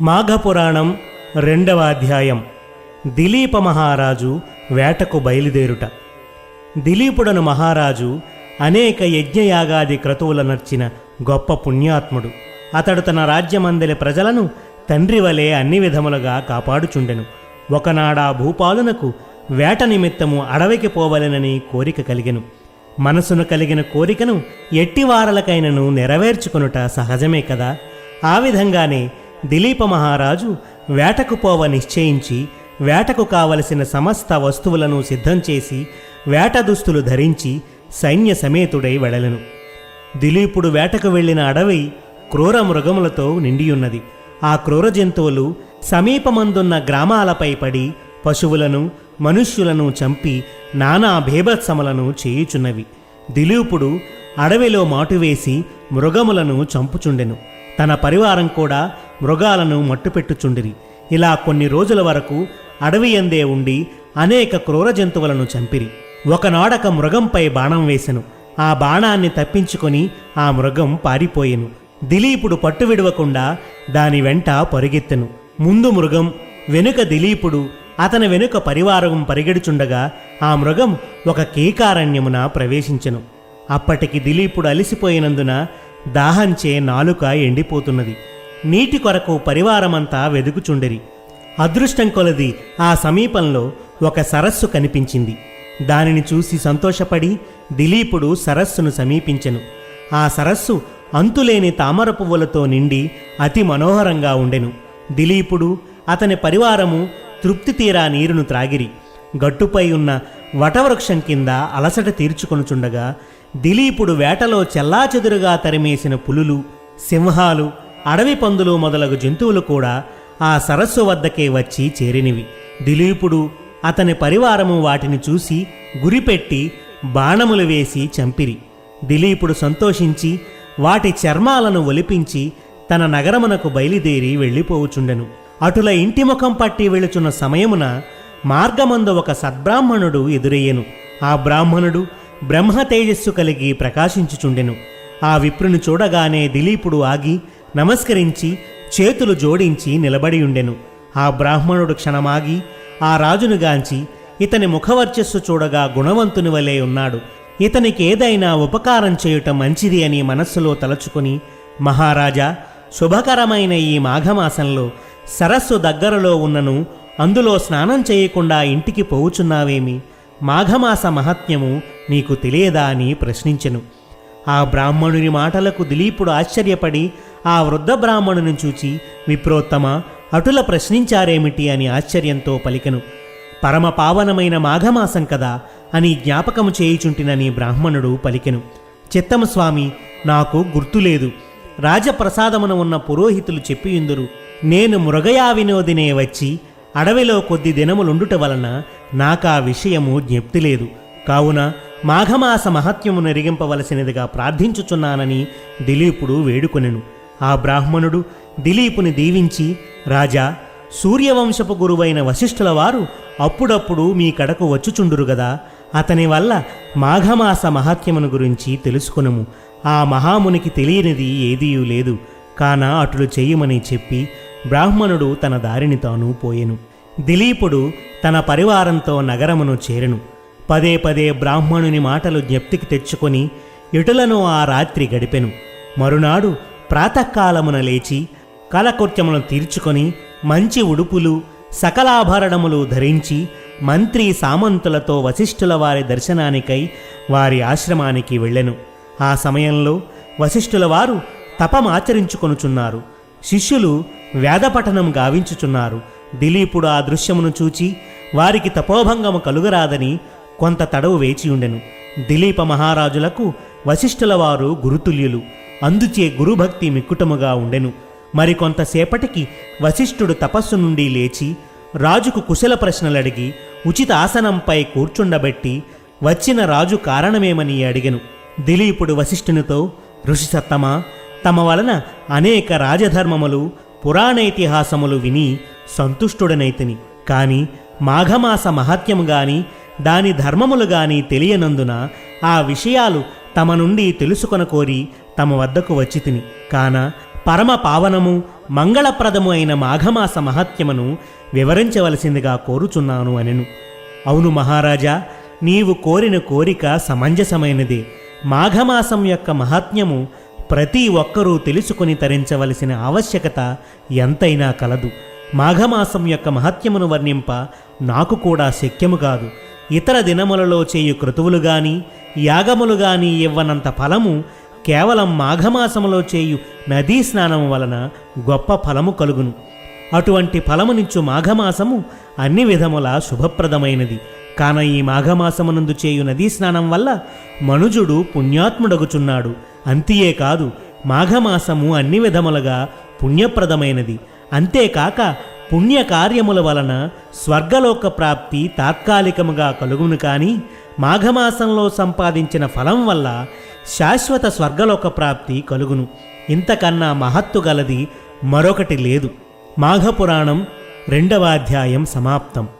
మాఘపురాణం రెండవ అధ్యాయం. దిలీప మహారాజు వేటకు బయలుదేరుట. దిలీపుడను మహారాజు అనేక యజ్ఞయాగాది క్రతువుల నర్చిన గొప్ప పుణ్యాత్ముడు. అతడు తన రాజ్యమందలి ప్రజలను తండ్రి వలె అన్ని విధములుగా కాపాడుచుండెను. ఒకనాడా భూపాలునకు వేట నిమిత్తము అడవికి పోవలెనని కోరిక కలిగెను. మనసును కలిగిన కోరికను ఎట్టివారలకైనను నెరవేర్చుకొనుట సహజమే కదా? ఆ విధంగానే దిలీప మహారాజు వేటకు పోవ నిశ్చయించి వేటకు కావలసిన సమస్త వస్తువులను సిద్ధం చేసి వేట దుస్తులు ధరించి సైన్య సమేతుడై వెడలెను. దిలీపుడు వేటకు వెళ్ళిన అడవి క్రూర మృగములతో నిండియున్నది. ఆ క్రూర జంతువులు సమీపమందున్న గ్రామాలపై పడి పశువులను మనుష్యులను చంపి నానా భేభత్సములను చేయుచున్నవి. దిలీపుడు అడవిలో మాటువేసి మృగములను చంపుచుండెను. తన పరివారం కూడా మృగాలను మట్టుపెట్టుచుండిరి. ఇలా కొన్ని రోజుల వరకు అడవి ఎందే ఉండి అనేక క్రూర జంతువులను చంపిరి. ఒకనాడక మృగంపై బాణం వేసెను. ఆ బాణాన్ని తప్పించుకొని ఆ మృగం పారిపోయెను. దిలీపుడు పట్టు విడవకుండా దాని వెంట పరుగెత్తెను. ముందు మృగం వెనుక దిలీపుడు అతని వెనుక పరివారం పరిగెడుచుండగా ఆ మృగం ఒక కీకారణ్యమున ప్రవేశించెను. అప్పటికి దిలీపుడు అలిసిపోయినందున దాహంచే నాలుక ఎండిపోతున్నది. నీటి కొరకు పరివారమంతా వెదుకుచుండిరి. అదృష్టం కొలది ఆ సమీపంలో ఒక సరస్సు కనిపించింది. దానిని చూసి సంతోషపడి దిలీపుడు సరస్సును సమీపించెను. ఆ సరస్సు అంతులేని తామర పువ్వులతో నిండి అతి మనోహరంగా ఉండెను. దిలీపుడు అతని పరివారము తృప్తి తీరా నీరును త్రాగిరి. గట్టుపై ఉన్న వటవృక్షం కింద అలసట తీర్చుకొనుచుండగా దిలీపుడు వేటలో చెల్లాచెదురుగా తరిమేసిన పులులు సింహాలు అడవి పందులు మొదలగు జంతువులు కూడా ఆ సరస్సు వద్దకే వచ్చి చేరినవి. దిలీపుడు అతని పరివారము వాటిని చూసి గురిపెట్టి బాణములు వేసి చంపిరి. దిలీపుడు సంతోషించి వాటి చర్మాలను ఒలిపించి తన నగరమునకు బయలుదేరి వెళ్ళిపోవుచుండెను. అటుల ఇంటి ముఖం పట్టి వెళుచున్న సమయమున మార్గమందు ఒక సద్బ్రాహ్మణుడు ఎదురయ్యెను. ఆ బ్రాహ్మణుడు బ్రహ్మ తేజస్సు కలిగి ప్రకాశించుచుండెను. ఆ విప్రుని చూడగానే దిలీపుడు ఆగి నమస్కరించి చేతులు జోడించి నిలబడి ఉండెను. ఆ బ్రాహ్మణుడు క్షణమాగి ఆ రాజును గాంచి ఇతని ముఖవర్చస్సు చూడగా గుణవంతుని వలె ఉన్నాడు. ఇతనికి ఏదైనా ఉపకారం చేయుట మంచిది అని మనస్సులో తలచుకుని మహారాజా శుభకరమైన ఈ మాఘమాసంలో సరస్సు దగ్గరలో ఉన్నను అందులో స్నానం చేయకుండా ఇంటికి పోవుచున్నావేమి? మాఘమాస మహత్యము నీకు తెలియదా? అని ప్రశ్నించెను. ఆ బ్రాహ్మణుని మాటలకు దిలీపుడు ఆశ్చర్యపడి ఆ వృద్ధ బ్రాహ్మణుని చూచి విప్రోత్తమ అటుల ప్రశ్నించారేమిటి అని ఆశ్చర్యంతో పలికెను. పరమ పావనమైన మాఘమాసం కదా అని జ్ఞాపకము చేయుచుంటినని బ్రాహ్మణుడు పలికెను. చిత్తమ స్వామి నాకు గుర్తులేదు రాజప్రసాదమున ఉన్న పురోహితులు చెప్పియుందురు. నేను మృగయా వినోదినే వచ్చి అడవిలో కొద్ది దినములుండుట వలన నాకా విషయము జ్ఞప్తి లేదు. కావున మాఘమాస మహత్యము నెరిగింపవలసినదిగా ప్రార్థించుచున్నానని దిలీపుడు వేడుకొనెను. ఆ బ్రాహ్మణుడు దిలీపుని దీవించి రాజా సూర్యవంశపు గురువైన వశిష్ఠుల వారు అప్పుడప్పుడు మీ కడకు వచ్చుచుండురు గదా. అతని వల్ల మాఘమాస మహాత్యమును గురించి తెలుసుకునము. ఆ మహామునికి తెలియనిది ఏదీయూ లేదు. కాన అటులు చెయ్యమని చెప్పి బ్రాహ్మణుడు తన దారిని తాను పోయెను. దిలీపుడు తన పరివారంతో నగరమును చేరెను. పదే పదే బ్రాహ్మణుని మాటలు జ్ఞప్తికి తెచ్చుకొని ఇటులను ఆ రాత్రి గడిపెను. మరునాడు ప్రాతకాలమున లేచి కలకృత్యములను తీర్చుకొని మంచి ఉడుపులు సకలాభరణములు ధరించి మంత్రి సామంతులతో వశిష్ఠుల వారి దర్శనానికై వారి ఆశ్రమానికి వెళ్ళెను. ఆ సమయంలో వశిష్ఠుల వారు తపమాచరించుకొనుచున్నారు శిష్యులు వేదపఠనం గావించుచున్నారు. దిలీపుడు ఆ దృశ్యమును చూచి వారికి తపోభంగము కలుగరాదని కొంత తడవు వేచియుండెను. దిలీప మహారాజులకు వశిష్ఠుల వారు గురుతుల్యులు. అందుచే గురుభక్తి మిక్కుటముగా ఉండెను. మరికొంతసేపటికి వశిష్ఠుడు తపస్సు నుండి లేచి రాజుకు కుశల ప్రశ్నలడిగి ఉచిత ఆసనంపై కూర్చుండబెట్టి వచ్చిన రాజు కారణమేమని అడిగెను. దిలీపుడు వశిష్ఠునితో ఋషి సత్తమా తమ వలన అనేక రాజధర్మములు పురాణైతిహాసములు విని సంతుష్టుడనైతిని. కాని మాఘమాస మహత్యము గాని దాని ధర్మములు గాని తెలియనందున ఆ విషయాలు తమ నుండి తెలుసుకొన కోరి తమ వద్దకు వచ్చి తిని. కాన పరమ పావనము మంగళప్రదము అయిన మాఘమాస మహత్యమును వివరించవలసిందిగా కోరుచున్నాను అనెను. అవును మహారాజా నీవు కోరిన కోరిక సమంజసమైనదే. మాఘమాసం యొక్క మహాత్మ్యము ప్రతి ఒక్కరూ తెలుసుకుని తరించవలసిన ఆవశ్యకత ఎంతైనా కలదు. మాఘమాసం యొక్క మహత్యమును వర్ణింప నాకు కూడా శక్యము కాదు. ఇతర దినములలో చేయు క్రతువులు గాని యాగములు గాని ఇవ్వనంత ఫలము కేవలం మాఘమాసములో చేయు నదీ స్నానము వలన గొప్ప ఫలము కలుగును. అటువంటి ఫలమునిచ్చు మాఘమాసము అన్ని విధముల శుభప్రదమైనది. కాన ఈ మాఘమాసమునందు చేయు నదీ స్నానం వల్ల మనుజుడు పుణ్యాత్ముడగుచున్నాడు. అంతియే కాదు మాఘమాసము అన్ని విధములుగా పుణ్యప్రదమైనది. అంతేకాక పుణ్యకార్యముల వలన స్వర్గలోక ప్రాప్తి తాత్కాలికముగా కలుగును కానీ మాఘమాసంలో సంపాదించిన ఫలం వల్ల శాశ్వత స్వర్గలోక ప్రాప్తి కలుగును. ఇంతకన్నా మహత్తు గలది మరొకటి లేదు. మాఘపురాణం రెండవ అధ్యాయం సమాప్తం.